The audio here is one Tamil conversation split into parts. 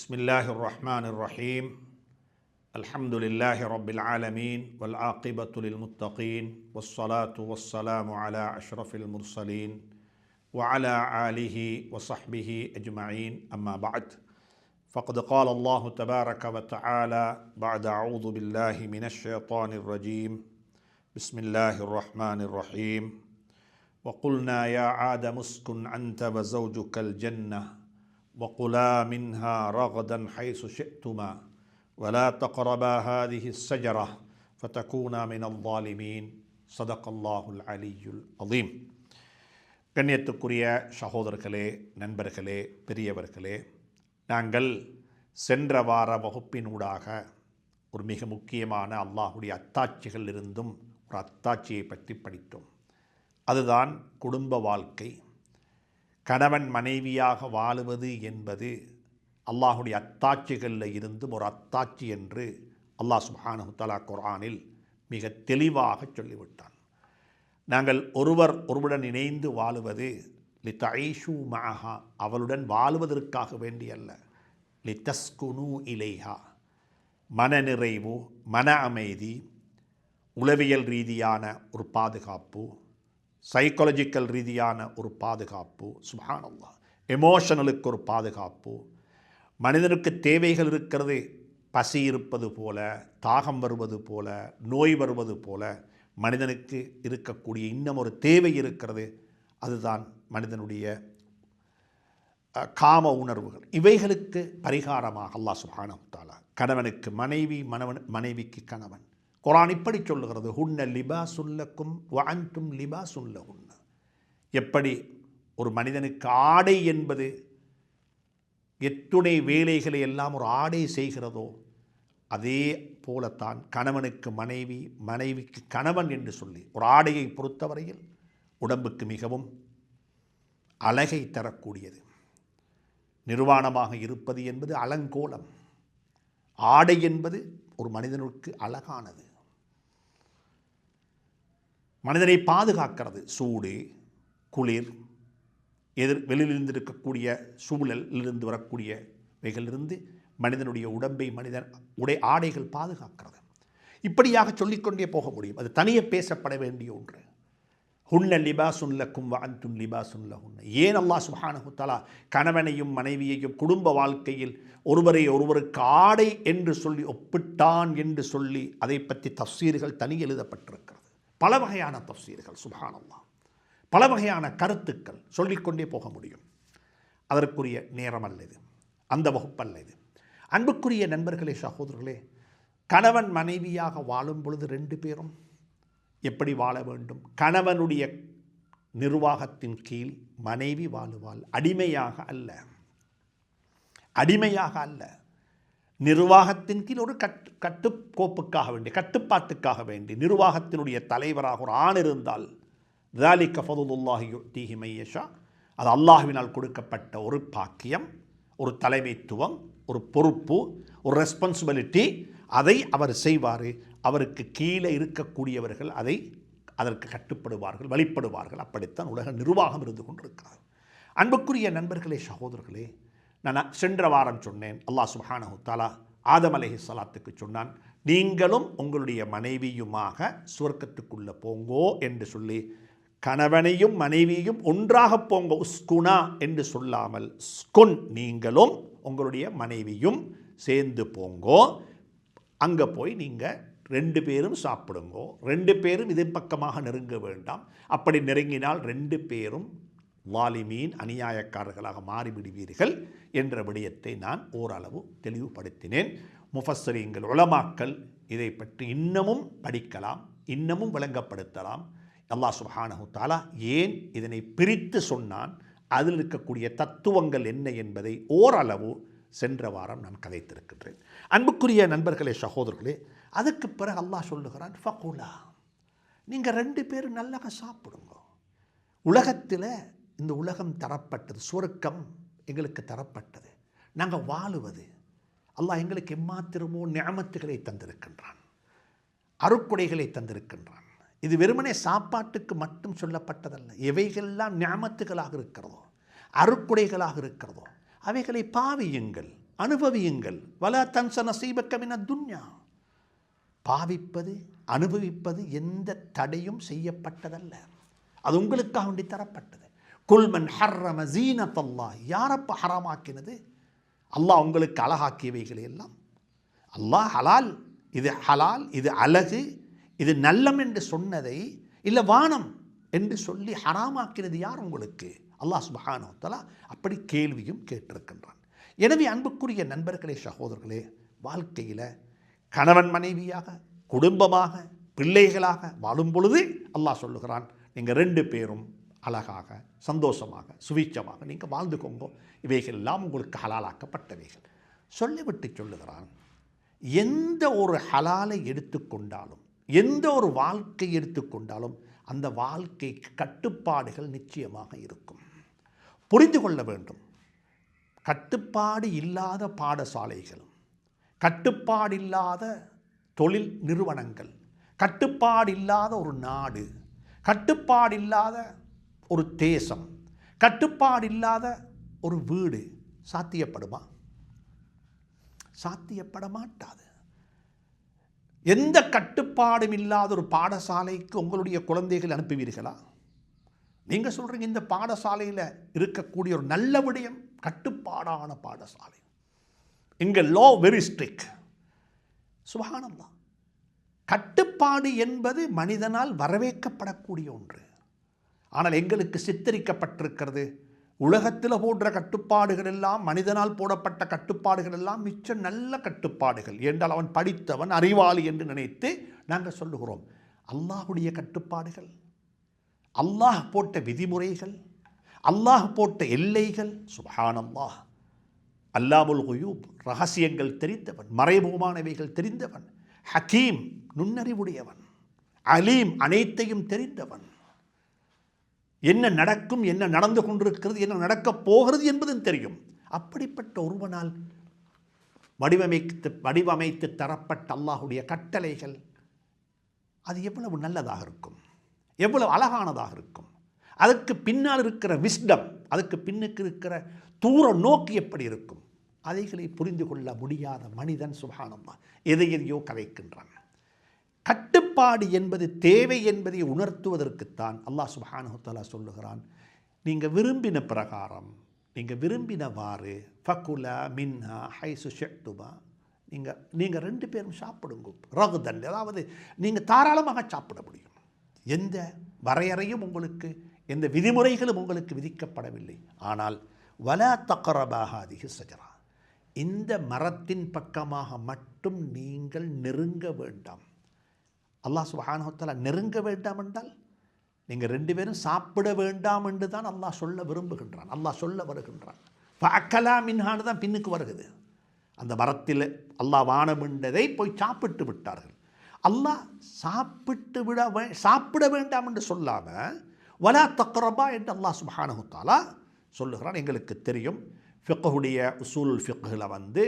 بسم الله الرحمن الرحيم الحمد لله رب العالمين والعاقبة للمتقين والصلاة والسلام على أشرف المرسلين وعلى آله وصحبه أجمعين أما بعد فقد قال الله تبارك وتعالى بعد أعوذ بالله من الشيطان الرجيم بسم الله الرحمن الرحيم وقلنا يا آدم اسكن أنت وزوجك الجنة وقلا منها رغدا حيث شئتما ولا تقربا هذه الشجرة فتكونا من الظالمين صدق الله العلي العظيم கண்ணியத்துக்குரிய சகோதரர்களே நண்பர்களே பெரியவர்களே நாங்கள் சென்ற வார வகுப்பினூடாக ஒரு மிக முக்கியமான அல்லாஹுடைய அத்தாட்சிகள் இருந்தும் ஒரு அத்தாட்சியை பற்றி படித்தோம் அதுதான் குடும்ப வாழ்க்கை கணவன் மனைவியாக வாழுவது என்பது அல்லாஹுடைய அத்தாட்சிகளில் இருந்தும் ஒரு அத்தாட்சி என்று அல்லாஹ் சுப்ஹானஹு தஆலா குர்ஆனில் மிக தெளிவாக சொல்லிவிட்டான். நாங்கள் ஒருவர் ஒருவருடன் இணைந்து வாழுவது லி மகா அவளுடன் வாழுவதற்காக வேண்டி அல்ல லி இலைஹா மன நிறைவு மன அமைதி உளவியல் ரீதியான ஒரு பாதுகாப்பு சைக்காலஜிக்கல் ரீதியான ஒரு பாதுகாப்பு சுபானல்லா எமோஷனலுக்கு ஒரு பாதுகாப்பு. மனிதனுக்கு தேவைகள் இருக்கிறது பசி இருப்பது போல தாகம் வருவது போல நோய் வருவது போல மனிதனுக்கு இருக்கக்கூடிய இன்னும் ஒரு தேவை இருக்கிறது அதுதான் மனிதனுடைய காம உணர்வுகள். இவைகளுக்கு பரிகாரமாக அல்லாஹ் சுப்ஹானஹு கணவனுக்கு மனைவி மனவன் மனைவிக்கு கணவன். குரான் இப்படி சொல்லுகிறது ஹுன்ன லிபா சுல்லக்கும் வஅன்தும் லிபா சுல்ல ஹுன்ன எப்படி ஒரு மனிதனுக்கு ஆடை என்பது எத்துணை வேலைகளை எல்லாம் ஒரு ஆடை செய்கிறதோ அதே போலத்தான் கணவனுக்கு மனைவி மனைவிக்கு கணவன் என்று சொல்லி ஒரு ஆடையை பொறுத்தவரையில் உடம்புக்கு மிகவும் அழகை தரக்கூடியது. நிர்வாணமாக இருப்பது என்பது அலங்கோலம். ஆடை என்பது ஒரு மனிதனுக்கு அழகானது. மனிதனை பாதுகாக்கிறது. சூடு குளிர் எதிர் வெளியிலிருந்து இருக்கக்கூடிய சூழலிலிருந்து வரக்கூடியவைகளிலிருந்து மனிதனுடைய உடம்பை மனிதன் உடை ஆடைகள் பாதுகாக்கிறது. இப்படியாக சொல்லிக்கொண்டே போக முடியும். அது தனியே பேசப்பட வேண்டிய ஒன்று. ஹுன்ன லிபாசுன் லக்கும் வ லிபா லிபாசுன் லஹுன்ன. ஏன் அல்லா சுப்ஹானஹு தஆலா கணவனையும் மனைவியையும் குடும்ப வாழ்க்கையில் ஒருவரை ஒருவருக்கு ஆடை என்று சொல்லி ஒப்பிட்டான் என்று சொல்லி அதை பற்றி தஃசீர்கள் தனி எழுதப்பட்டிருக்கிறது. பல வகையான தப்சீர்கள் சுப்ஹானல்லாஹ். பல வகையான கருத்துக்கள் சொல்லிக்கொண்டே போக முடியும். அதற்குரிய நேரம் அல்ல இது. அந்த வகுப்பல்ல இது. அன்புக்குரிய நண்பர்களே சகோதரர்களே கணவன் மனைவியாக வாழும் பொழுது ரெண்டு பேரும் எப்படி வாழ வேண்டும்? கணவனுடைய நிர்வாகத்தின் கீழ் மனைவி வாழுவாள். அடிமையாக அல்ல. அடிமையாக அல்ல. நிர்வாகத்தின் கீழ் ஒரு கட்டு கட்டுக்கோப்புக்காக வேண்டிய கட்டுப்பாட்டுக்காக வேண்டி நிர்வாகத்தினுடைய தலைவராக ஒரு ஆண் இருந்தால் தாலி கஃபதுல்லாஹி தீஹி மையஷா அது அல்லாஹுவினால் கொடுக்கப்பட்ட ஒரு பாக்கியம் ஒரு தலைமைத்துவம் ஒரு பொறுப்பு ஒரு ரெஸ்பான்சிபிலிட்டி அதை அவர் செய்வார். அவருக்கு கீழே இருக்கக்கூடியவர்கள் அதை அதற்கு கட்டுப்படுவார்கள் வழிபடுவார்கள். அப்படித்தான் உலக நிர்வாகம் இருந்து கொண்டிருக்கிறார் அன்புக்குரிய நண்பர்களே சகோதரர்களே நான் சென்ற வாரம் சொன்னேன். அல்லாஹ் சுஹானஹு தாலா ஆதம் அலஹி சலாத்துக்கு சொன்னான் நீங்களும் உங்களுடைய மனைவியுமாக சுவர்க்கத்துக்குள்ளே போங்கோ என்று சொல்லி கணவனையும் மனைவியும் ஒன்றாக போங்க உஸ்குனா என்று சொல்லாமல் ஸ்குன் நீங்களும் உங்களுடைய மனைவியும் சேர்ந்து போங்கோ அங்கே போய் நீங்கள் ரெண்டு பேரும் சாப்பிடுங்கோ ரெண்டு பேரும் இது பக்கமாக நெருங்க வேண்டாம். அப்படி நெருங்கினால் ரெண்டு பேரும் வாலிமீன் அநியாயக்காரர்களாக மாறிவிடுவீர்கள் என்ற விடயத்தை நான் ஓரளவு தெளிவுபடுத்தினேன். முஃபஸ்ஸரீங்கள் உலமாக்கள் இதை பற்றி இன்னமும் படிக்கலாம் இன்னமும் விளங்கப்படுத்தலாம். அல்லாஹ் சுப்ஹானஹு தாலா ஏன் இதனை பிரித்து சொன்னான்? அதில் இருக்கக்கூடிய தத்துவங்கள் என்ன என்பதை ஓரளவு சென்ற வாரம் நான் கதைத்திருக்கின்றேன். அன்புக்குரிய நண்பர்களே சகோதரர்களே அதுக்கு பிறகு அல்லாஹ் சொல்லுகிறான் ஃபகுலா நீங்கள் ரெண்டு பேரும் நல்லா சாப்பிடுங்க. உலகத்தில் இந்த உலகம் தரப்பட்டது சுருக்கம் எங்களுக்கு தரப்பட்டது. நாங்கள் வாழுவது. அல்லாஹ் எங்களுக்கு எம்மாத்திரமோ நியமத்துகளை தந்திருக்கின்றான். அருக்குடைகளை தந்திருக்கின்றான். இது வெறுமனே சாப்பாட்டுக்கு மட்டும் சொல்லப்பட்டதல்ல. எவைகள்லாம் ஞாமத்துகளாக இருக்கிறதோ அருக்குடைகளாக இருக்கிறதோ அவைகளை பாவியுங்கள் அனுபவியுங்கள். வல தன்சன சீபக்கமின துன்யா. பாவிப்பது அனுபவிப்பது எந்த தடையும் செய்யப்பட்டதல்ல. அது உங்களுக்காக வேண்டி தரப்பட்டது. குல்மன் ஹர்ரம ஜீனத்தல்லா யாரப்ப ஹராமாக்கினது? அல்லாஹ் உங்களுக்கு அழகாக்கியவைகளை எல்லாம். அல்லாஹ் ஹலால் இது ஹலால் இது அழகு இது நல்லம் என்று சொன்னதை இல்லை வானம் என்று சொல்லி ஹராமாக்கினது யார் உங்களுக்கு? அல்லாஹ் சுபஹானோத்தலா அப்படி கேள்வியும் கேட்டிருக்கின்றான். எனவே அன்புக்குரிய நண்பர்களே சகோதரர்களே வாழ்க்கையில் கணவன் மனைவியாக குடும்பமாக பிள்ளைகளாக வாழும் பொழுது அல்லாஹ் சொல்லுகிறான் நீங்கள் ரெண்டு பேரும் அழகாக சந்தோஷமாக சுவீச்சமாக நீங்கள் வாழ்ந்துக்கோங்க இவைகள் எல்லாம் உங்களுக்கு ஹலாலாக்கப்பட்டவைகள். சொல்லிவிட்டு சொல்லுகிறான் எந்த ஒரு ஹலாலை எடுத்துக்கொண்டாலும் எந்த ஒரு வாழ்க்கை எடுத்துக்கொண்டாலும் அந்த வாழ்க்கைக்கு கட்டுப்பாடுகள் நிச்சயமாக இருக்கும். புரிந்து கொள்ள வேண்டும். கட்டுப்பாடு இல்லாத பாடசாலைகள் கட்டுப்பாடு இல்லாத தொழில் நிறுவனங்கள் கட்டுப்பாடு இல்லாத ஒரு நாடு கட்டுப்பாடு இல்லாத ஒரு தேசம். கட்டுப்பாடு இல்லாத ஒரு வீடு சாத்தியப்படுமா? சாத்தியப்பட மாட்டாது எந்த கட்டுப்பாடும் இல்லாத ஒரு பாடசாலைக்கு உங்களுடைய குழந்தைகள் அனுப்புவீர்களா? நீங்கள் சொல்கிறீங்க இந்த பாடசாலையில் இருக்கக்கூடிய ஒரு நல்ல விடயம் கட்டுப்பாடான பாடசாலை. இங்கே லோ வெரி ஸ்ட்ரிக் சுபகானம்தான் கட்டுப்பாடு என்பது மனிதனால் வரவேற்கப்படக்கூடிய ஒன்று. ஆனால் எங்களுக்கு சித்தரிக்கப்பட்டிருக்கிறது. உலகத்தில் போடுற கட்டுப்பாடுகள் எல்லாம் மனிதனால் போடப்பட்ட கட்டுப்பாடுகள் எல்லாம் மிச்சம் நல்ல கட்டுப்பாடுகள். என்றால் அவன் படித்தவன் அறிவாளி என்று நினைத்து நாங்கள் சொல்லுகிறோம். அல்லாஹுடைய கட்டுப்பாடுகள் அல்லாஹ் போட்ட விதிமுறைகள் அல்லாஹ் போட்ட எல்லைகள் சுபஹானல்லாஹ். அல்லாமுல் குயூப் ரகசியங்கள் தெரிந்தவன் மறைமுகமானவைகள் தெரிந்தவன். ஹக்கீம் நுண்ணறிவுடையவன். அலீம் அனைத்தையும் தெரிந்தவன். என்ன நடக்கும் என்ன நடந்து கொண்டிருக்கிறது என்ன நடக்கப் போகிறது என்பதும் தெரியும். அப்படிப்பட்ட ஒருவனால் வடிவமைத்து வடிவமைத்து தரப்பட்ட அல்லாஹுடைய கட்டளைகள் அது எவ்வளவு நல்லதாக இருக்கும்? எவ்வளவு அழகானதாக இருக்கும்? அதுக்கு பின்னால் இருக்கிற விஸ்டம் அதுக்கு பின்னுக்கு இருக்கிற தூர நோக்கி எப்படி இருக்கும்? அதைகளை புரிந்து கொள்ள முடியாத மனிதன் சுகானம்மா எதை எதையோ கதைக்கின்றான் கட்டுப்பாடு என்பது தேவை என்பதை உணர்த்துவதற்குத்தான் அல்லாஹ் சுபானுத்தலா சொல்லுகிறான். நீங்கள் விரும்பின பிரகாரம் நீங்கள் விரும்பினவாறு ஃபகுல மின்ஹா ஹைசு ஷெட்டுமா நீங்கள் நீங்கள் ரெண்டு பேரும் சாப்பிடுங்க. ரகுதன் அதாவது நீங்கள் தாராளமாக சாப்பிட முடியும். எந்த வரையறையும் உங்களுக்கு எந்த விதிமுறைகளும் உங்களுக்கு விதிக்கப்படவில்லை. ஆனால் வல தக்கரபாக அதிக சஜரா இந்த மரத்தின் பக்கமாக மட்டும் நீங்கள் நெருங்க வேண்டாம். அல்லாஹ் சுபஹானஹத்தாலா நெருங்க வேண்டாம் என்றால் நீங்கள் ரெண்டு பேரும் சாப்பிட வேண்டாம் என்று தான் அல்லாஹ் சொல்ல விரும்புகின்றான். அல்லாஹ் சொல்ல வருகின்றான். அக்கலா மின்ஹான்னு தான் பின்னுக்கு வருகிறது அந்த மரத்தில் அல்லாஹ் வானமிண்டதை போய் சாப்பிட்டு விட்டார்கள். அல்லாஹ் சாப்பிட்டு விட வே சாப்பிட வேண்டாம் என்று சொல்லாமல் வலா தக்கரபா என்று அல்லாஹ் சுபஹானஹுத்தாலா சொல்லுகிறான். எங்களுக்கு தெரியும் ஃபிக்குடைய உசூல் ஃபிக்குல வந்து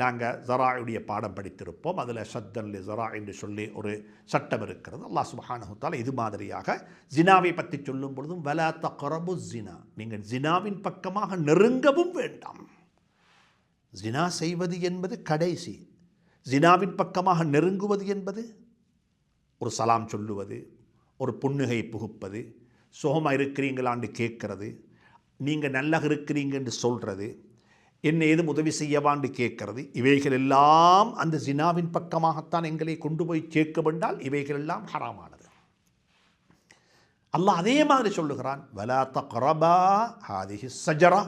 நாங்கள் ஜராயுடைய பாடம் படித்திருப்போம். அதில் சத்தன் ஜரா என்று சொல்லி ஒரு சட்டம் இருக்கிறது. அல்லா சுபஹானஹுத்தால இது மாதிரியாக ஜினாவை பற்றி சொல்லும் பொழுதும் வலா தக்கரபு ஜினா நீங்கள் ஜினாவின் பக்கமாக நெருங்கவும் வேண்டாம். ஜினா செய்வது என்பது கடைசி. ஜினாவின் பக்கமாக நெருங்குவது என்பது ஒரு சலாம் சொல்லுவது ஒரு புன்னுகை புகுப்பது சுகமாக இருக்கிறீங்களான்னு கேட்கறது நீங்கள் நல்லா இருக்கிறீங்க என்று சொல்கிறது என்ன ஏதும் உதவி செய்யவான்னு கேட்கறது இவைகள் எல்லாம் அந்த ஜினாவின் பக்கமாகத்தான் எங்களை கொண்டு போய் சேர்க்க வேண்டால் இவைகள் எல்லாம் ஹராமானது. அல்லாஹ் அதே மாதிரி சொல்லுகிறான் வலா தக்ரபா ஹாதிஹி சஜரா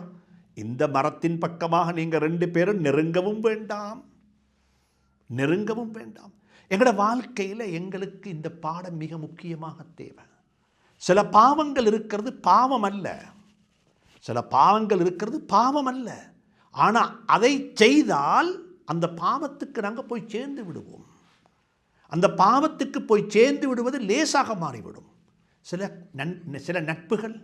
இந்த மரத்தின் பக்கமாக நீங்கள் ரெண்டு பேரும் நெருங்கவும் வேண்டாம் நெருங்கவும் வேண்டாம். எங்களோட வாழ்க்கையில் எங்களுக்கு இந்த பாடம் மிக முக்கியமாக தேவை. சில பாவங்கள் இருக்கிறது பாவம் அல்ல. சில பாவங்கள் இருக்கிறது பாவம் அல்ல ஆனால் அதை செய்தால் அந்த பாவத்துக்கு நாங்கள் போய் சேர்ந்து விடுவோம். அந்த பாவத்துக்கு போய் சேர்ந்து விடுவது லேசாக மாறிவிடும். சில நன் சில நட்புகள்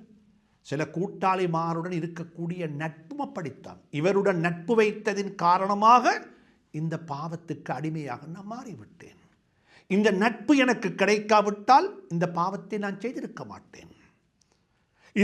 சில கூட்டாளிமாருடன் இருக்கக்கூடிய நட்பும் அப்படித்தான். இவருடன் நட்பு வைத்ததின் காரணமாக இந்த பாவத்துக்கு அடிமையாக நான் மாறிவிட்டேன். இந்த நட்பு எனக்கு கிடைக்காவிட்டால் இந்த பாவத்தை நான் செய்திருக்க மாட்டேன்.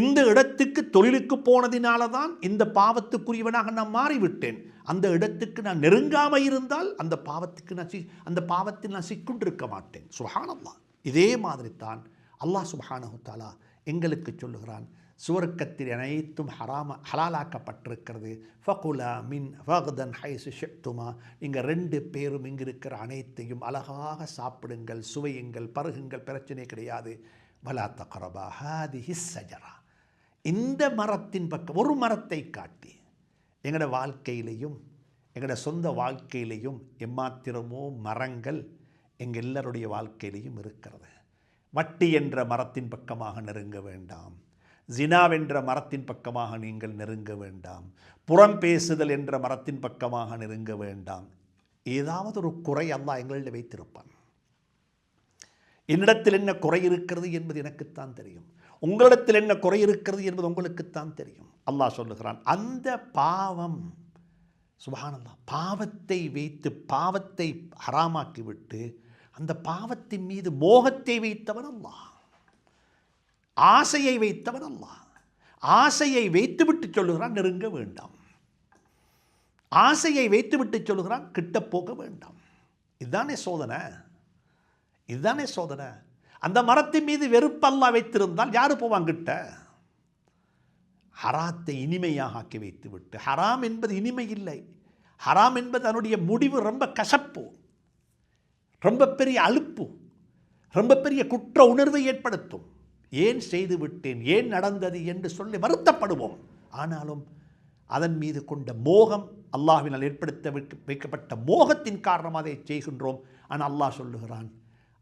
இந்த இடத்துக்கு தொழிலுக்கு போனதினால தான் இந்த பாவத்துக்குரியவனாக நான் மாறிவிட்டேன். அந்த இடத்துக்கு நான் நெருங்காமல் இருந்தால் அந்த பாவத்துக்கு நான் சி அந்த பாவத்தில் நான் சிக்குண்டிருக்க மாட்டேன். சுஹானல்லா இதே மாதிரி தான் அல்லாஹ் சுபஹானஹு தாலா எங்களுக்கு சொல்லுகிறான். சுவர்க்கத்தில் அனைத்தும் ஹராம ஹலாலாக்கப்பட்டிருக்கிறது. ஃபகுலா மின் ஃபகதன் ஹைசு ஷெப்துமா நீங்கள் ரெண்டு பேரும் இங்கே இருக்கிற அனைத்தையும் அழகாக சாப்பிடுங்கள் சுவையுங்கள் பருகுங்கள் பிரச்சனை கிடையாது. வலா தகரபா ஹாதி ஹிஸ்ஸஜரா இந்த மரத்தின் பக்கம் ஒரு மரத்தை காட்டி எங்களோட வாழ்க்கையிலையும் எங்களோட சொந்த வாழ்க்கையிலையும் எம்மாத்திரமோ மரங்கள் எங்கள் எல்லாருடைய வாழ்க்கையிலையும் இருக்கிறது. வட்டி என்ற மரத்தின் பக்கமாக நெருங்க வேண்டாம். ஜினாவென்ற மரத்தின் பக்கமாக நீங்கள் நெருங்க வேண்டாம். புறம் பேசுதல் என்ற மரத்தின் பக்கமாக நெருங்க வேண்டாம். ஏதாவது ஒரு குறை அல்லா எங்களில் வைத்திருப்பான். என்னிடத்தில் என்ன குறை இருக்கிறது என்பது எனக்குத்தான் தெரியும். உங்களிடத்தில் என்ன குறை இருக்கிறது என்பது உங்களுக்குத்தான் தெரியும். அல்லாஹ் சொல்லுகிறான் அந்த பாவம் சுபஹானல்லாஹ் பாவத்தை வைத்து பாவத்தை ஹராமாக்கிவிட்டு அந்த பாவத்தின் மீது மோகத்தை வைத்தவன் அல்லாஹ். ஆசையை வைத்தவன் அல்லாஹ். ஆசையை வைத்துவிட்டு சொல்லுகிறான் நெருங்க வேண்டாம். ஆசையை வைத்துவிட்டு சொல்லுகிறான் கிட்ட போக வேண்டாம். இதுதானே சோதனை? இதுதானே சோதனை? அந்த மரத்தின் மீது வெறுப்பல்லா வைத்திருந்தால் யார் போவாங்கிட்ட? ஹராத்தை இனிமையாக ஆக்கி வைத்து விட்டு ஹராம் என்பது இனிமை இல்லை. ஹராம் என்பது அதனுடைய முடிவு ரொம்ப கசப்பு ரொம்ப பெரிய அலுப்பு ரொம்ப பெரிய குற்ற உணர்வை ஏற்படுத்தும். ஏன் செய்து விட்டேன்? ஏன் நடந்தது என்று சொல்லி வருத்தப்படுவோம். ஆனாலும் அதன் மீது கொண்ட மோகம் அல்லாஹ்வினால் ஏற்படுத்த வைக்கப்பட்ட மோகத்தின் காரணமாக அதை செய்கின்றோம். ஆனால் அல்லாஹ் சொல்லுகிறான்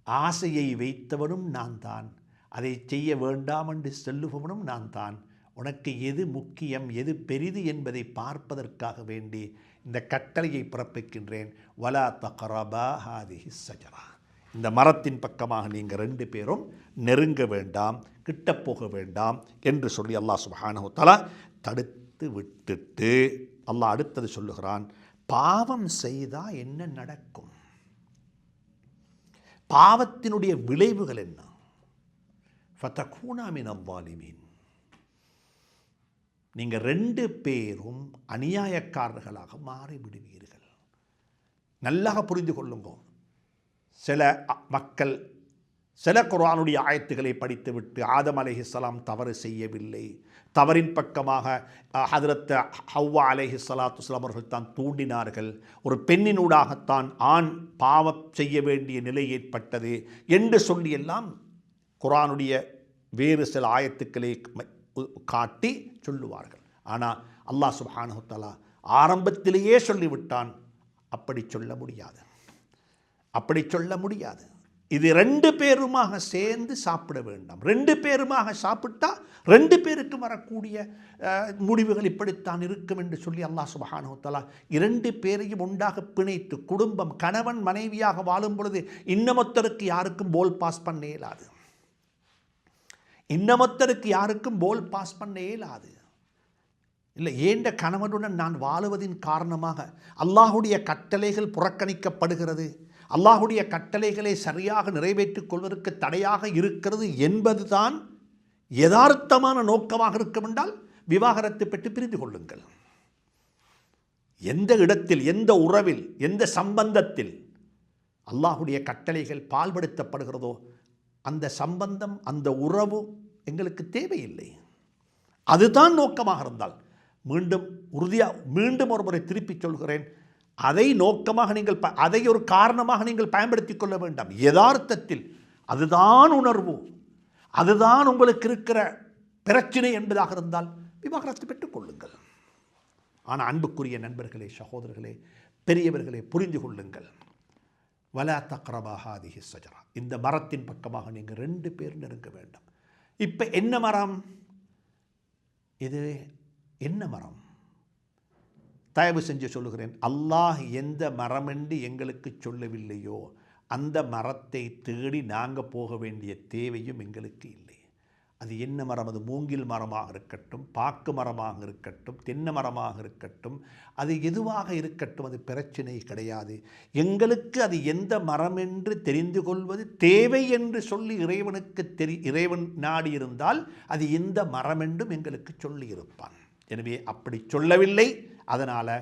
ஆசையை வைத்தவனும் நான் தான் அதை செய்ய வேண்டாம் என்று சொல்லுபவனும் நான் தான் உனக்கு எது முக்கியம் எது பெரிது என்பதை பார்ப்பதற்காக வேண்டி இந்த கட்டளையை பிறப்பிக்கின்றேன். வலா தகரபா ஹாதிஹி சஜரா இந்த மரத்தின் பக்கமாக நீங்கள் ரெண்டு பேரும் நெருங்க வேண்டாம் கிட்ட போக வேண்டாம் என்று சொல்லி அல்லாஹ் சுப்ஹானஹு தடுத்து விட்டுட்டு அல்லாஹ் அடுத்தது சொல்லுகிறான் பாவம் செய்தால் என்ன நடக்கும்? பாவத்தினுடைய விளைவுகள் என்ன? ஃபதகூனா அவ்வாலிமீன் நீங்கள் ரெண்டு பேரும் அநியாயக்காரர்களாக மாறிவிடுவீர்கள். நல்லாக புரிந்து கொள்ளுங்க. சில மக்கள் சில குரானுடைய ஆயத்துக்களை படித்துவிட்டு ஆதம் அலேஹிஸ்லாம் தவறு செய்யவில்லை. தவறின் பக்கமாக அஹ், ஹதரத் ஹவ்வா அலேஹி வஸ்ஸலாம் அவர்கள் தான் தூண்டினார்கள். ஒரு பெண்ணினூடாகத்தான் ஆண் பாவம் செய்ய வேண்டிய நிலை ஏற்பட்டது என்று சொல்லியெல்லாம் குரானுடைய வேறு சில ஆயத்துக்களை உ- காட்டி சொல்லுவார்கள். ஆனால் அல்லாஹ் சுபானுத்தலா ஆரம்பத்திலேயே சொல்லிவிட்டான் அப்படி சொல்ல முடியாது. அப்படி சொல்ல முடியாது. இது ரெண்டு பேருமாக சேர்ந்து சாப்பிட வேண்டாம். ரெண்டு பேருமாக சாப்பிட்டா ரெண்டு பேருக்கு வரக்கூடிய முடிவுகள் இப்படித்தான் இருக்கும் என்று சொல்லி அல்லாஹ் சுபஹானுத்தலா இரண்டு பேரையும் உண்டாக பிணைத்து குடும்பம் கணவன் மனைவியாக வாழும் பொழுது இன்னமொத்தருக்கு யாருக்கும் போல் பாஸ் பண்ண இயலாது. இன்னமொத்தருக்கு யாருக்கும் போல் பாஸ் பண்ண இயலாது. இல்லை ஏண்ட கணவனுடன் நான் வாழுவதின் காரணமாக அல்லாஹுடைய கட்டளைகள் புறக்கணிக்கப்படுகிறது? அல்லாஹுடைய கட்டளைகளை சரியாக நிறைவேற்றிக் கொள்வதற்கு தடையாக இருக்கிறது என்பதுதான் யதார்த்தமான நோக்கமாக இருக்கும் என்றால் விவாகரத்து பெற்று பிரிந்து கொள்ளுங்கள். எந்த இடத்தில் எந்த உறவில் எந்த சம்பந்தத்தில் அல்லாஹுடைய கட்டளைகள் பால்படுத்தப்படுகிறதோ அந்த சம்பந்தம் அந்த உறவு எங்களுக்கு தேவையில்லை. அதுதான் நோக்கமாக இருந்தால் மீண்டும் உறுதியாக மீண்டும் ஒரு முறை திருப்பிச் சொல்கிறேன். அதை நோக்கமாக நீங்கள் ப- அதை ஒரு காரணமாக நீங்கள் பயன்படுத்திக் கொள்ள வேண்டாம். யதார்த்தத்தில் அதுதான் உணர்வு. அதுதான் உங்களுக்கு இருக்கிற பிரச்சனை என்பதாக இருந்தால் விவாகரத்து பெற்றுக்கொள்ளுங்கள் ஆனால் அன்புக்குரிய நண்பர்களே சகோதரர்களே பெரியவர்களே புரிந்து கொள்ளுங்கள். வலா அதிக சஜரா இந்த மரத்தின் பக்கமாக நீங்கள் ரெண்டு பேர் நெருங்க வேண்டாம். இப்போ என்ன மரம்? இது என்ன மரம்? தயவு செஞ்சு சொல்லுகிறேன். அல்லாஹ் எந்த மரமென்று எங்களுக்கு சொல்லவில்லையோ அந்த மரத்தை தேடி நாங்கள் போக வேண்டிய தேவையும் எங்களுக்கு இல்லை. அது என்ன மரம்? அது மூங்கில் மரமாக இருக்கட்டும் பாக்கு மரமாக இருக்கட்டும் தென்னை மரமாக இருக்கட்டும் அது எதுவாக இருக்கட்டும் அது பிரச்சனை கிடையாது. எங்களுக்கு அது எந்த மரம் என்று தெரிந்து கொள்வது தேவை என்று சொல்லி இறைவனுக்கு தெரி இறைவன் நாடி இருந்தால் அது எந்த மரம் என்றும் எங்களுக்கு சொல்லியிருப்பான். எனவே அப்படி சொல்லவில்லை. அதனால்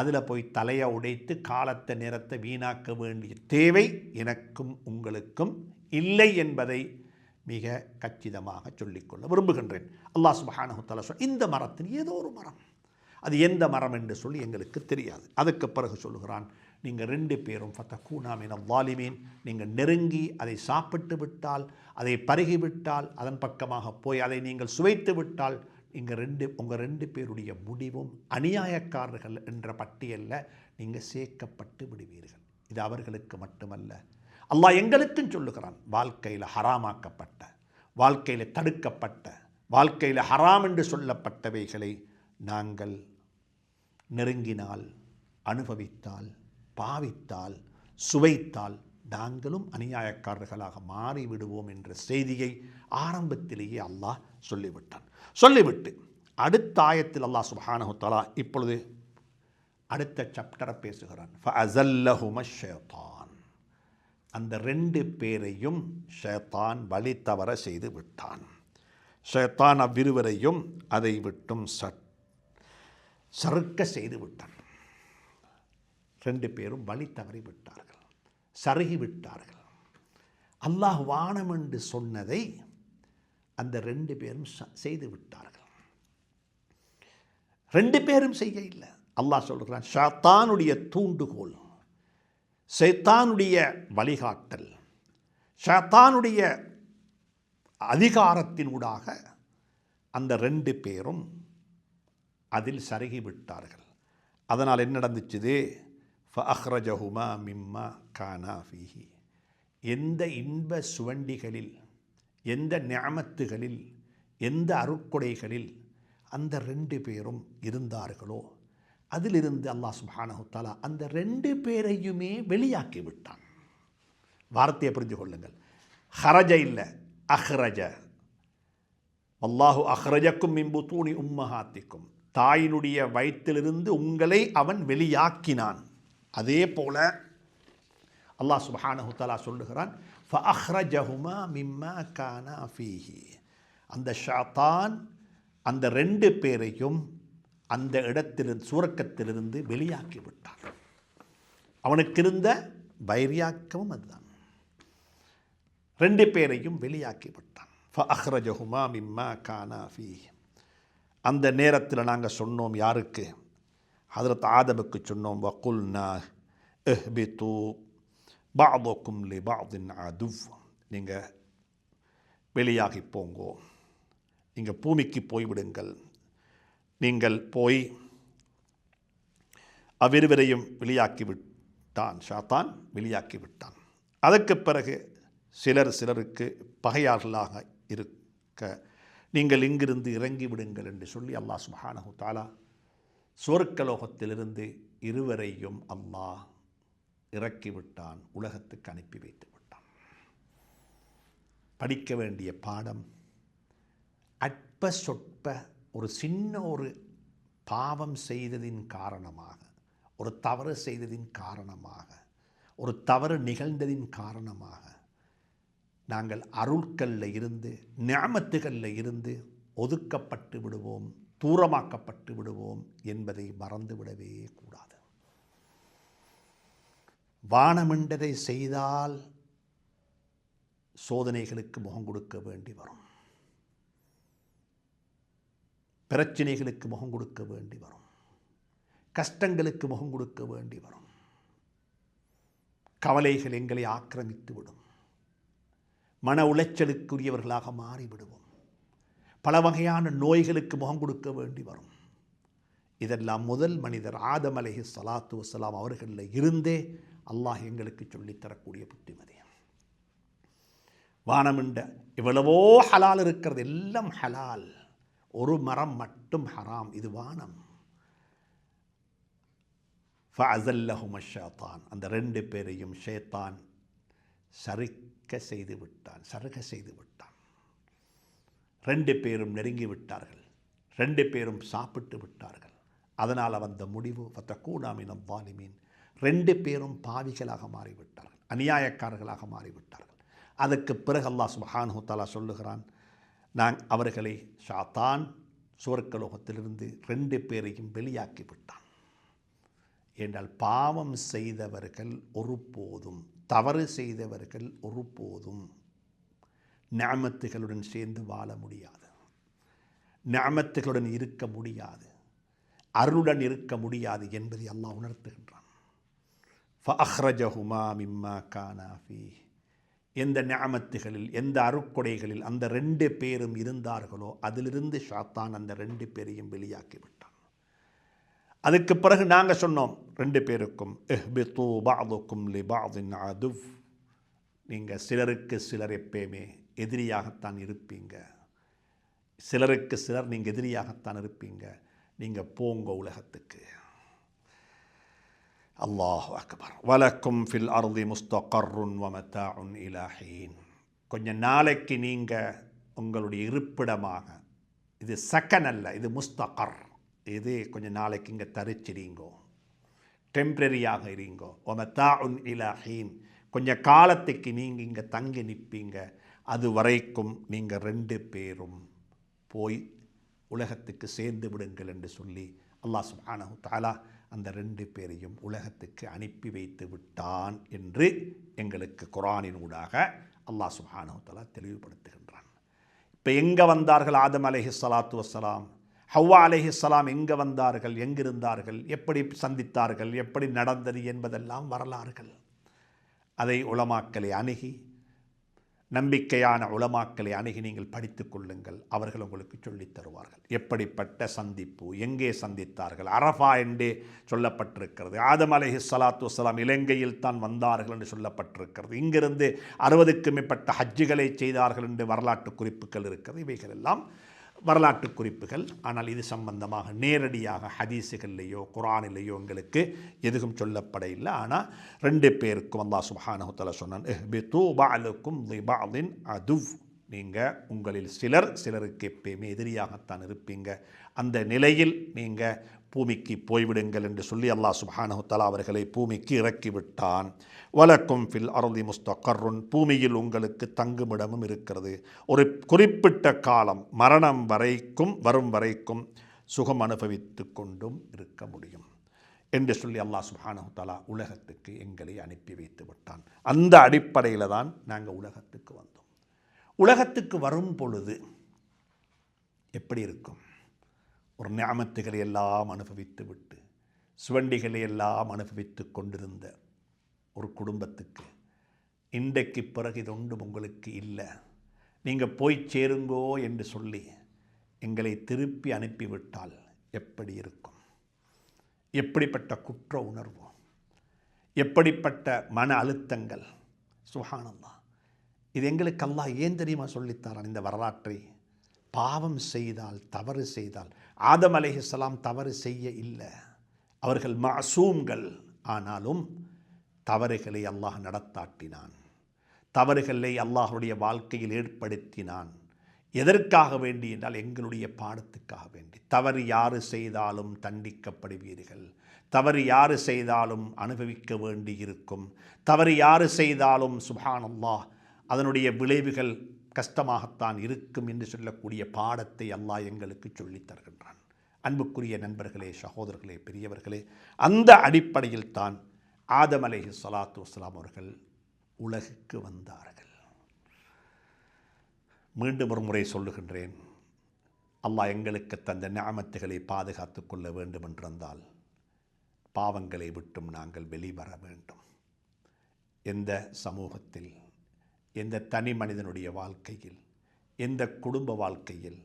அதில் போய் தலையை உடைத்து காலத்தை நேரத்தை வீணாக்க வேண்டிய தேவை எனக்கும் உங்களுக்கும் இல்லை என்பதை மிக கச்சிதமாக சொல்லிக்கொள்ள விரும்புகின்றேன். அல்லாஹ் சுபஹானஹு சொல் இந்த மரத்தின் ஏதோ ஒரு மரம். அது எந்த மரம் என்று சொல்லி எங்களுக்கு தெரியாது. அதுக்கு பிறகு சொல்லுகிறான் நீங்கள் ரெண்டு பேரும் ஃபத்தக்கூனாமின வாலிமீன் நீங்கள் நெருங்கி அதை சாப்பிட்டு விட்டால் அதை பருகிவிட்டால் அதன் பக்கமாக போய் அதை நீங்கள் சுவைத்து விட்டால் இங்கே ரெண்டு உங்கள் ரெண்டு பேருடைய முடிவும் அநியாயக்காரர்கள் என்ற பட்டியலில் நீங்கள் சேர்க்கப்பட்டு விடுவீர்கள். இது அவர்களுக்கு மட்டுமல்ல. அல்லாஹ் எங்களுக்கும் சொல்லுகிறான் வாழ்க்கையில் ஹராமாக்கப்பட்ட வாழ்க்கையில் தடுக்கப்பட்ட வாழ்க்கையில் ஹராம் என்று சொல்லப்பட்டவைகளை நாங்கள் நெருங்கினால் அனுபவித்தால் பாவித்தால் சுவைத்தால் நாங்களும் அநியாயக்காரர்களாக மாறிவிடுவோம் என்ற செய்தியை ஆரம்பத்திலேயே அல்லாஹ் சொல்லிவிட்டான். சொல்லிவிட்டு அடுத்த ஆயத்தில் அல்லாஹ் சுபஹானஹு தலா இப்பொழுது அடுத்த சாப்டரை பேசுகிறான். ஃபஅஸல்லஹும அந்த ரெண்டு பேரையும் ஷேத்தான் வழி தவற செய்து விட்டான். ஷேத்தான் அவ்விருவரையும் அதை விட்டும் சட் சறுக்க செய்து விட்டான். ரெண்டு பேரும் வழி தவறி விட்டார்கள் சருகி விட்டார்கள். அல்லாஹ் வானம் என்று சொன்னதை அந்த ரெண்டு பேரும் செய்து விட்டார்கள். ரெண்டு பேரும் செய்ய இல்லை அல்லாஹ் சொல்கிறான் ஷாத்தானுடைய தூண்டுகோல் சைத்தானுடைய வழிகாட்டல் ஷாத்தானுடைய அதிகாரத்தினூடாக அந்த ரெண்டு பேரும் அதில் சருகி விட்டார்கள் அதனால் என்ன நடந்துச்சுது? ஃபஅஹ்ரஜஹுமா மிம்மா கானா ஃபீஹி. எந்த இன்ப சுவண்டிகளில் எந்த ஞாமத்துகளில் எந்த அருட்கொடைகளில் அந்த ரெண்டு பேரும் இருந்தார்களோ அதிலிருந்து அல்லாஹ் சுபானஹுத்தாலா அந்த ரெண்டு பேரையுமே வெளியாக்கி விட்டான். வார்த்தையை புரிஞ்சு கொள்ளுங்கள். ஹரஜ இல்லை அஹ்ரஜ. அல்லாஹு அஹ்ரஜக்கும் மின் புத்தூனி உம்மஹாத்திக்கும். தாயினுடைய வயிற்றிலிருந்து உங்களை அவன் வெளியாக்கினான். அதே போல அல்லாஹ் சுப்ஹானஹு சொல்லுகிறான் ஃபஅஹ்ரஜஹுமா மிம்மா கானா ஃபீஹி அந்த ஷாத்தான் அந்த ரெண்டு பேரையும் அந்த இடத்திலிருந்து சூரக்கத்திலிருந்து வெளியாக்கி விட்டான் அவனுக்கு இருந்த வைரியாக்கமும் அதுதான். ரெண்டு பேரையும் வெளியாக்கி விட்டான் ஃபஅஹ்ரஜஹுமா மிம்மா கானா ஃபீஹி அந்த நேரத்தில் நாங்கள் சொன்னோம் யாருக்கு? ஹதரத் ஆதமுக்கு சொன்னோம். வகுல்னா தூ பாதுக்கும் லி பாதின் அதுவ் நீங்கள் வெளியாகி போங்கோ. நீங்கள் பூமிக்கு போய்விடுங்கள். நீங்கள் போய் அவ்விருவரையும் வெளியாக்கி விட்டான் ஷாத்தான் வெளியாக்கி விட்டான் அதற்கு பிறகு சிலர் சிலருக்கு பகையாளர்களாக இருக்க நீங்கள் இங்கிருந்து இறங்கி விடுங்கள் என்று சொல்லி அல்லாஹ் சுப்ஹானஹு தாலா சுவர்க்கலோகத்திலிருந்து இருவரையும் அல்லாஹ் இறக்கிவிட்டான் உலகத்துக்கு அனுப்பி வைத்து விட்டான். படிக்க வேண்டிய பாடம் அற்ப சொற்ப ஒரு சின்ன ஒரு பாவம் செய்ததின் காரணமாக ஒரு தவறு செய்ததின் காரணமாக ஒரு தவறு நிகழ்ந்ததின் காரணமாக நாங்கள் அருட்களில் இருந்து ஞாமத்துகளில் இருந்து ஒதுக்கப்பட்டு விடுவோம் தூரமாக்கப்பட்டு விடுவோம் என்பதை மறந்துவிடவே கூடாது. வானமிண்டதை செய்தால் சோதனைகளுக்கு முகம் கொடுக்க வேண்டி வரும். பிரச்சனைகளுக்கு முகம் கொடுக்க வேண்டி வரும். கஷ்டங்களுக்கு முகம் கொடுக்க வேண்டி வரும். கவலைகள் எங்களை ஆக்கிரமித்து விடும். மன உளைச்சலுக்குரியவர்களாக மாறிவிடுவோம். பல வகையான நோய்களுக்கு முகம் கொடுக்க வேண்டி வரும். இதெல்லாம் முதல் மனிதர் ஆதம் சலாத்து ஸலாத்து அவர்களில் இருந்தே அல்லாஹ் எங்களுக்கு சொல்லித்தரக்கூடிய புத்திமதி. வானமிண்ட எவ்வளவோ ஹலால் இருக்கிறது எல்லாம் ஹலால். ஒரு மரம் மட்டும் ஹராம் இது வானம். ஷேத்தான் அந்த ரெண்டு பேரையும் ஷேத்தான் சறுக்க செய்து விட்டான் சருக செய்து விட்டான். ரெண்டு பேரும் நெருங்கி விட்டார்கள் ரெண்டு பேரும் சாப்பிட்டு விட்டார்கள். அதனால் வந்த முடிவு ஃபத்தக்கூடாமினம் வாலிமீன் ரெண்டு பேரும் பாவிகளாக மாறிவிட்டார்கள் அநியாயக்காரர்களாக மாறிவிட்டார்கள். அதற்கு பிறகு அல்லாஹ் சுப்ஹானஹு தஆலா சொல்லுகிறான் நான் அவர்களை ஷாத்தான் சுவர்க்கலோகத்திலிருந்து ரெண்டு பேரையும் வெளியாக்கி விட்டான் என்றால் பாவம் செய்தவர்கள் ஒருபோதும் தவறு செய்தவர்கள் ஒருபோதும் ஞாமத்துகளுடன் சேர்ந்து வாழ முடியாது. ஞாமத்துகளுடன் இருக்க முடியாது அருளுடன் இருக்க முடியாது என்பதை அல்லாஹ் உணர்த்துகின்றான். ஃபஹ்ரஜஹுமா மிம்மா கானாஃபி எந்த ஞாமத்துகளில் எந்த அருக்குடைகளில் அந்த ரெண்டு பேரும் இருந்தார்களோ அதிலிருந்து ஷாத்தான் அந்த ரெண்டு பேரையும் வெளியாக்கி விட்டான் அதுக்கு பிறகு நாங்கள் சொன்னோம் ரெண்டு பேருக்கும் இஹ்பித்து பாதுக்கும் லி பாதின் அதுவ். நீங்கள் சிலருக்கு சிலர் எப்பயுமே எதிரியாகத்தான் இருப்பீங்க. சிலருக்கு சிலர் நீங்கள் எதிரியாகத்தான் இருப்பீங்க. நீங்கள் போங்க உலகத்துக்கு. அல்லாஹ் அக்பர் வலக்கும் ஃபில் அருதி முஸ்தகருன் வமத்தா உன் இலாஹீன் கொஞ்சம் நாளைக்கு நீங்கள் உங்களுடைய இருப்பிடமாக இது சக்கன் அல்ல இது முஸ்தகர் இது கொஞ்சம் நாளைக்கு இங்கே தரிச்சிறீங்கோ டெம்ப்ரரியாக இருங்கோ ஒமத்தாஉன் இலாஹீன் கொஞ்சம் காலத்துக்கு நீங்கள் இங்கே தங்கி நிற்பீங்க அது வரைக்கும் நீங்கள் ரெண்டு பேரும் போய் உலகத்துக்கு சேர்ந்து விடுங்கள் என்று சொல்லி அல்லாஹ் சுப்ஹானஹு தாலா அந்த ரெண்டு பேரையும் உலகத்துக்கு அனுப்பி வைத்து விட்டான் என்று எங்களுக்கு குரானினூடாக அல்லாஹ் சுஹானவத்தலா தெளிவுபடுத்துகின்றான். இப்போ எங்கே வந்தார்கள் ஆதம் அலஹி சலாத்து வசலாம் ஹவ்வா அலஹி சலாம் எங்கே வந்தார்கள்? எங்கிருந்தார்கள்? எப்படி சந்தித்தார்கள்? எப்படி நடந்தது என்பதெல்லாம் வரலாறுகள். அதை உலமாக்களை அணுகி நம்பிக்கையான உலமாக்களை அணுகி நீங்கள் படித்துக் கொள்ளுங்கள். அவர்கள் உங்களுக்கு சொல்லித் தருவார்கள். எப்படிப்பட்ட சந்திப்பு? எங்கே சந்தித்தார்கள்? அரஃபா என்றே சொல்லப்பட்டிருக்கிறது. ஆதம் அலஹி சலாத்து வலாம் இலங்கையில் தான் வந்தார்கள் என்று சொல்லப்பட்டிருக்கிறது. இங்கிருந்து அறுபதுக்கு மேற்பட்ட ஹஜ்ஜுகளை செய்தார்கள் என்று வரலாற்று குறிப்புகள் இருக்கிறது. இவைகள் எல்லாம் வரலாற்று குறிப்புகள். ஆனால் இது சம்பந்தமாக நேரடியாக ஹதீஸுகள்லேயோ குரானிலேயோ எங்களுக்கு எதுவும் சொல்லப்பட இல்லை ஆனால் ரெண்டு பேருக்கும் அல்லா சுப்ஹானஹு சொன்னான் அதுவ். நீங்கள் உங்களில் சிலர் சிலருக்கு எப்பயுமே எதிரியாகத்தான் இருப்பீங்க. அந்த நிலையில் நீங்கள் பூமிக்கு போய்விடுங்கள் என்று சொல்லி அல்லாஹ் சுப்ஹானஹு அவர்களை பூமிக்கு இறக்கி விட்டான் வலக்கும் ஃபில் அருதி முஸ்தகருன் பூமியில் உங்களுக்கு தங்குமிடமும் இருக்கிறது. ஒரு குறிப்பிட்ட காலம் மரணம் வரைக்கும் வரும் வரைக்கும் சுகம் அனுபவித்து கொண்டும் இருக்க முடியும் என்று சொல்லி அல்லாஹ் சுப்ஹானஹு உலகத்துக்கு எங்களை அனுப்பி வைத்து விட்டான். அந்த அடிப்படையில் தான் நாங்கள் உலகத்துக்கு வந்தோம். உலகத்துக்கு வரும் பொழுது எப்படி இருக்கும்? ஒரு ஞாமத்துகளை எல்லாம் அனுபவித்து விட்டு சுவண்டிகளை எல்லாம் அனுபவித்து கொண்டிருந்த ஒரு குடும்பத்துக்கு இன்றைக்கு பிறகு இது ஒன்றும் உங்களுக்கு இல்லை. நீங்கள் போய் சேருங்கோ என்று சொல்லி எங்களை திருப்பி அனுப்பிவிட்டால் எப்படி இருக்கும்? எப்படிப்பட்ட குற்ற உணர்வு? எப்படிப்பட்ட மன அழுத்தங்கள்? சுகானந்தான் இது எங்களுக்கெல்லாம் ஏன் தெரியுமா சொல்லித்தாரான் இந்த வரலாற்றை? பாவம் செய்தால் தவறு செய்தால் ஆதம் அலைஹிஸ்ஸலாம் தவறு செய்ய இல்லை. அவர்கள் மாசூம்கள். ஆனாலும் தவறுகளை அல்லாஹ் நடத்தாட்டினான். தவறுகளை அல்லாஹுடைய வாழ்க்கையில் ஏற்படுத்தினான். எதற்காக வேண்டி என்றால் எங்களுடைய பாடத்துக்காக வேண்டி. தவறு யாரு செய்தாலும் தண்டிக்கப்படுவீர்கள். தவறு யாரு செய்தாலும் அனுபவிக்க வேண்டி இருக்கும் தவறு யாரு செய்தாலும் சுபான் அல்லாஹ் அதனுடைய விளைவுகள் கஷ்டமாகத்தான் இருக்கும் என்று சொல்லக்கூடிய பாடத்தை அல்லாஹ் எங்களுக்கு சொல்லித் தருகின்றான். அன்புக்குரிய நண்பர்களே சகோதரர்களே பெரியவர்களே அந்த அடிப்படையில் தான் ஆதம் அலைஹி சலாத்து வஸ்லாம் அவர்கள் உலகுக்கு வந்தார்கள். மீண்டும் ஒரு முறை சொல்லுகின்றேன் அல்லாஹ் எங்களுக்கு தந்த ஞாமத்துகளை பாதுகாத்து கொள்ள வேண்டும் என்றிருந்தால் பாவங்களை விட்டும் நாங்கள் வெளிவர வேண்டும். எந்த சமூகத்தில் எந்த தனி மனிதனுடைய வாழ்க்கையில் எந்த குடும்ப வாழ்க்கையில்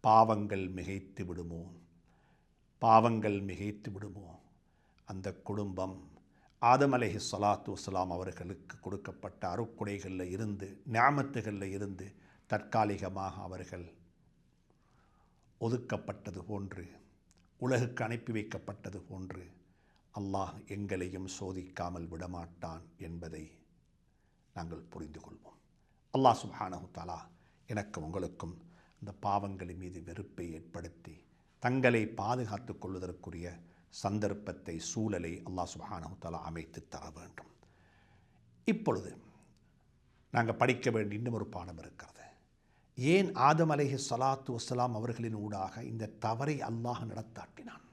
பாவங்கள் மிகைத்து விடுமோ? பாவங்கள் மிகைத்து விடுமோ? அந்த குடும்பம் ஆதம் அலைஹி ஸலாத்து அவர்களுக்கு கொடுக்கப்பட்ட அருக்குடைகளில் இருந்து ஞாமத்துகளில் இருந்து தற்காலிகமாக அவர்கள் ஒதுக்கப்பட்டது போன்று உலகுக்கு அனுப்பி வைக்கப்பட்டது போன்று அல்லாஹ் எங்களையும் சோதிக்காமல் விடமாட்டான் என்பதை நாங்கள் புரிந்து கொள்வோம் அல்லாஹ் சுபானு தஆலா எனக்கு உங்களுக்கும் இந்த பாவங்களின் மீது வெறுப்பை ஏற்படுத்தி தங்களை பாதுகாத்து கொள்வதற்குரிய சந்தர்ப்பத்தை சூழலை அல்லாஹ் சுபானு தஆலா அமைத்து தர வேண்டும். இப்பொழுது நாங்கள் படிக்க வேண்டிய இன்னும் ஒரு பாடம் இருக்கிறது. ஏன் ஆதம் அலேஹி சலாத்து வசலாம் அவர்களின் ஊடாக இந்த தவறை அல்லாஹ் நடத்தாட்டினான்?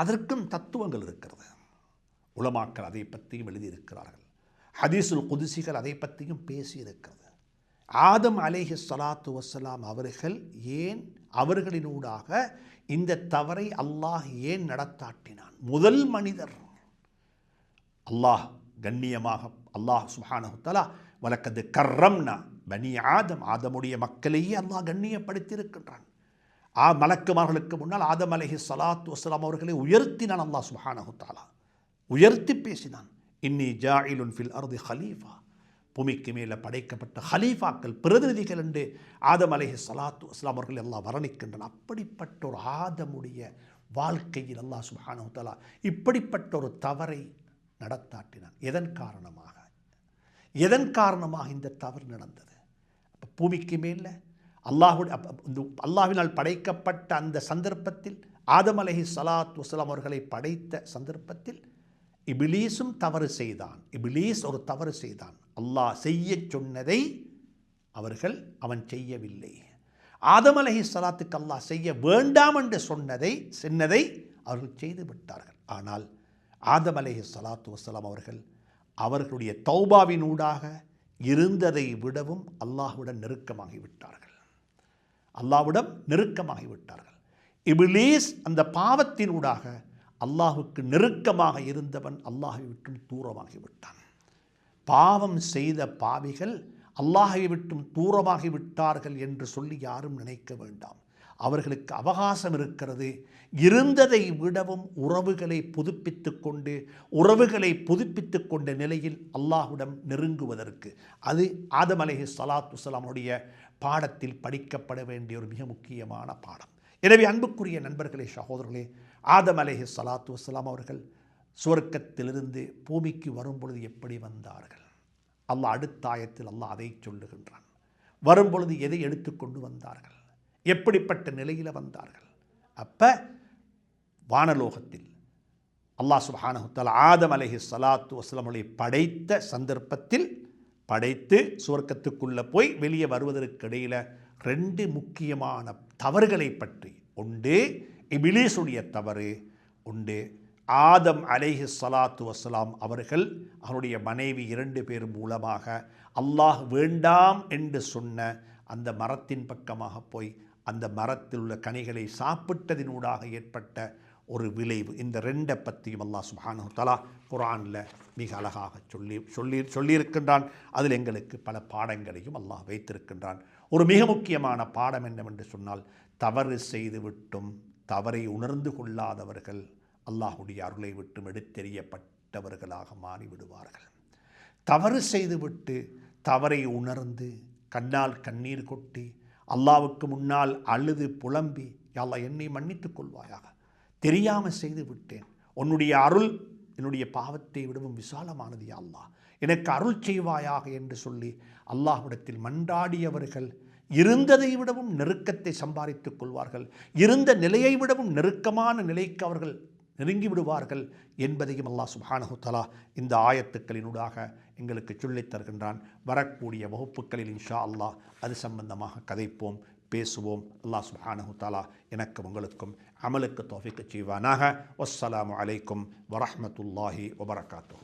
அதற்கும் தத்துவங்கள் இருக்கிறது. உலமாக்கள் அதை பற்றியும் எழுதியிருக்கிறார்கள். ஹதீசுல் குதிசிகள் அதை பற்றியும் பேசியிருக்கிறது. ஆதம் அலேஹி சலாத்து வசலாம் அவர்கள் ஏன் அவர்களினூடாக இந்த தவறை அல்லாஹ் ஏன் நடத்தாட்டினான்? முதல் மனிதர். அல்லாஹ் கண்ணியமாக அல்லாஹ் சுஹானஹுத்தலா வழக்கது கர்ரம்னா பனி ஆதம் ஆதமுடைய மக்களையே அல்லாஹ் கண்ணியப்படுத்தியிருக்கின்றான். ஆ மலக்குமார்களுக்கு முன்னால் ஆதம் அலஹி சலாத்து வசலாம் அவர்களை உயர்த்தினான் அல்லாஹ் சுஹானஹுத்தாலா உயர்த்தி பேசினான். இன்னி ஜாயிலுன் ஃபில் அருது ஹலீஃபா. பூமிக்கு மேலே படைக்கப்பட்ட ஹலீஃபாக்கள் பிரதிநிதிகள் என்று ஆதம் அலேஹி சலாத்து வஸ்லாம் அவர்கள் எல்லாம் வர்ணிக்கின்றன அப்படிப்பட்ட ஒரு ஆதமுடைய வாழ்க்கையில் அல்லாஹ் சுஹானு இப்படிப்பட்ட ஒரு தவறை நடத்தாட்டினான். எதன் காரணமாக? எதன் காரணமாக இந்த தவறு நடந்தது? அப்போ பூமிக்கு மேலே அல்லாஹுடைய இந்த அல்லாஹினால் படைக்கப்பட்ட அந்த சந்தர்ப்பத்தில் ஆதம் அலஹி சலாத் வஸ்லாம் அவர்களை படைத்த சந்தர்ப்பத்தில் இபிலீஸும் தவறு செய்தான். இபிலீஸ் ஒரு தவறு செய்தான். அல்லாஹ் செய்ய சொன்னதை அவர்கள் அவன் செய்யவில்லை. ஆதம் அலஹி சலாத்துக்கு அல்லாஹ் செய்ய வேண்டாம் என்று சொன்னதை சின்னதை அவர்கள் செய்து விட்டார்கள். ஆனால் ஆதம் அலஹி சலாத்து வசலாம் அவர்கள் அவர்களுடைய தௌபாவினூடாக இருந்ததை விடவும் அல்லாஹுடன் நெருக்கமாகி விட்டார்கள். அல்லாஹ்விடம் நெருக்கமாகி விட்டார்கள். இபிலீஸ் அந்த பாவத்தினூடாக அல்லாஹுக்கு நெருக்கமாக இருந்தவன் அல்லாஹை விட்டும் தூரமாகி விட்டான் பாவம் செய்த பாவிகள் அல்லாஹை விட்டும் தூரமாகி விட்டார்கள் என்று சொல்லி யாரும் நினைக்க வேண்டாம். அவர்களுக்கு அவகாசம் இருக்கிறது. இருந்ததை விடவும் உறவுகளை புதுப்பித்து கொண்டு உறவுகளை புதுப்பித்து கொண்ட நிலையில் அல்லாஹுடன் நெருங்குவதற்கு அது ஆதம் அலஹி சலாத்து சலாமுடைய பாடத்தில் படிக்கப்பட வேண்டிய ஒரு மிக முக்கியமான பாடம். எனவே அன்புக்குரிய நண்பர்களே சகோதரர்களே ஆதம் அலேஹி சலாத்து வசலாம் அவர்கள் சுவர்க்கத்திலிருந்து பூமிக்கு வரும்பொழுது எப்படி வந்தார்கள்? அல்லாஹ் அடுத்த ஆயத்தில் அல்லாஹ் அதை சொல்லுகின்றான். வரும்பொழுது எதை எடுத்துக்கொண்டு வந்தார்கள்? எப்படிப்பட்ட நிலையில் வந்தார்கள்? அப்போ வானலோகத்தில் அல்லாஹ் சுபானஹுத்தால் ஆதம் அலஹி சலாத்து வஸ்லமலை படைத்த சந்தர்ப்பத்தில் படைத்து சுவர்க்கத்துக்குள்ளே போய் வெளியே வருவதற்கு இடையில் ரெண்டு முக்கியமான தவறுகளை பற்றி உண்டு இபிலீஸுடைய தவறு உண்டு. ஆதம் அலைஹி சலாத்து வசலாம் அவர்கள் அவருடைய மனைவி இரண்டு பேர் மூலமாக அல்லாஹ் வேண்டாம் என்று சொன்ன அந்த மரத்தின் பக்கமாக போய் அந்த மரத்தில் உள்ள கனிகளை சாப்பிட்டதினூடாக ஏற்பட்ட ஒரு விளைவு. இந்த ரெண்டை பற்றியும் அல்லாஹ் சுஹானு தலா குரானில் மிக அழகாக சொல்லி சொல்லி சொல்லியிருக்கின்றான். அதில் எங்களுக்கு பல பாடங்களையும் அல்லாஹ் வைத்திருக்கின்றான். ஒரு மிக முக்கியமான பாடம் என்னவென்று சொன்னால் தவறு செய்துவிட்டும் தவறை உணர்ந்து கொள்ளாதவர்கள் அல்லாஹுடைய அருளை விட்டு எடுத்தெறியப்பட்டவர்களாக மாறிவிடுவார்கள். தவறு செய்துவிட்டு தவறை உணர்ந்து கண்ணால் கண்ணீர் கொட்டி அல்லாவுக்கு முன்னால் அழுது புலம்பி யாழ்லா என்னை மன்னித்துக் கொள்வாயாக? தெரியாமல் செய்து விட்டேன். உன்னுடைய அருள் என்னுடைய பாவத்தை விடவும் விசாலமானது அல்லா எனக்கு அருள் செய்வாயாக என்று சொல்லி அல்லாஹ்விடத்தில் மன்றாடியவர்கள் இருந்ததை விடவும் நெருக்கத்தை சம்பாதித்துக் கொள்வார்கள். இருந்த நிலையை விடவும் நெருக்கமான நிலைக்கு அவர்கள் நெருங்கி விடுவார்கள் என்பதையும் அல்லாஹ் சுபானஹுத்தலா இந்த ஆயத்துக்களினூடாக எங்களுக்கு சொல்லித் தருகின்றான். வரக்கூடிய வகுப்புகளில் இன்ஷா அல்லாஹ் அது சம்பந்தமாக கதைப்போம் பேசுவோம். அல்லாஹ் சுபானஹுத்தாலா எனக்கு உங்களுக்கும் அமலுக்கு தோஃபிக்கு செய்வானாக. வஸ்ஸலாமு அலைக்கும் வரஹ்மத்துல்லாஹி வபரகாத்து